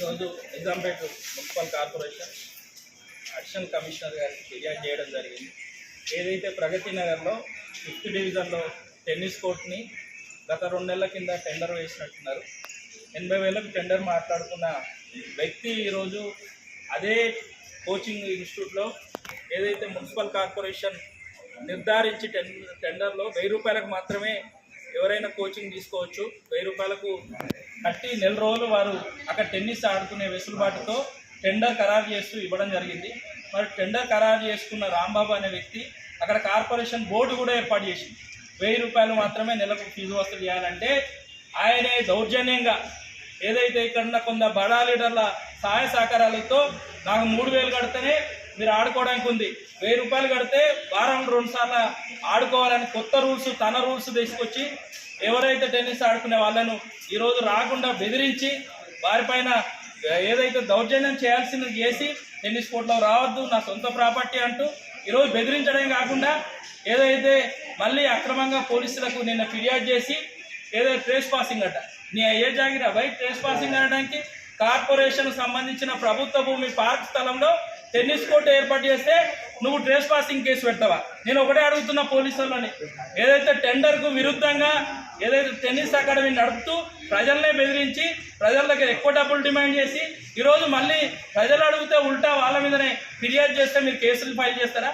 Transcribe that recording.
ఈరోజు Nizampet municipal corporation additional commissioner గారికి ఫిర్యాదు చేయడం జరిగింది. ఏదైతే ప్రగతి నగర్లో ఫిఫ్త్ డివిజన్లో టెన్నిస్ కోర్ట్ని గత రెండు నెలల కింద టెండర్ వేసినట్టున్నారు. ఎనభై వేలకు టెండర్ మాట్లాడుకున్న వ్యక్తి ఈరోజు అదే కోచింగ్ ఇన్స్టిట్యూట్లో ఏదైతే మున్సిపల్ కార్పొరేషన్ నిర్ధారించి టెన్ టెండర్లో వెయ్యి రూపాయలకు మాత్రమే ఎవరైనా కోచింగ్ తీసుకోవచ్చు. వెయ్యి రూపాయలకు కట్టి నెల రోజులు వారు అక్కడ టెన్నిస్ ఆడుకునే వెసులుబాటుతో టెండర్ ఖరారు చేస్తూ ఇవ్వడం జరిగింది. మరి టెండర్ ఖరారు చేసుకున్న రాంబాబు అనే వ్యక్తి అక్కడ కార్పొరేషన్ బోర్డు కూడా ఏర్పాటు చేసింది. వెయ్యి రూపాయలు మాత్రమే నెలకు ఫీజు వసూలు చేయాలంటే ఆయనే దౌర్జన్యంగా ఏదైతే ఇక్కడ ఉన్న కొంత బడా లీడర్ల సహాయ సహకారాలతో నాకు మూడు వేలు కడితేనే మీరు ఆడుకోవడానికి ఉంది. వెయ్యి రూపాయలు కడితే వారం రెండు సార్లు ఆడుకోవాలని కొత్త రూల్స్ తన రూల్స్ తీసుకొచ్చి ఎవరైతే టెన్నిస్ ఆడుకునే వాళ్ళను ఈరోజు రాకుండా బెదిరించి వారిపైన ఏదైతే దౌర్జన్యం చేయాల్సింది చేసి టెన్నిస్ కోర్టులో రావద్దు నా సొంత ప్రాపర్టీ అంటూ ఈరోజు బెదిరించడమే కాకుండా ఏదైతే మళ్ళీ అక్రమంగా పోలీసులకు నిన్న ఫిర్యాదు చేసి ఏదో ట్రేస్ పాసింగ్ అట. నీ ఏ జాగిరా బయట ట్రేస్ పాసింగ్ అనడానికి కార్పొరేషన్ సంబంధించిన ప్రభుత్వ భూమి పార్క్ స్థలంలో టెన్నిస్ కోర్టు ఏర్పాటు చేస్తే నువ్వు ట్రేస్ పాసింగ్ కేసు పెడతావా? నేను ఒకటే అడుగుతున్నా పోలీసులని ఏదైతే టెండర్కు విరుద్ధంగా ఏదైతే టెన్నిస్ అకాడమీ నడుపుతూ ప్రజల్నే బెదిరించి ప్రజల దగ్గర ఎక్కువ డబ్బులు డిమాండ్ చేసి ఈరోజు మళ్ళీ ప్రజలు అడిగితే ఉల్టా వాళ్ళ మీదనే ఫిర్యాదు చేస్తే మీరు కేసులు ఫైల్ చేస్తారా?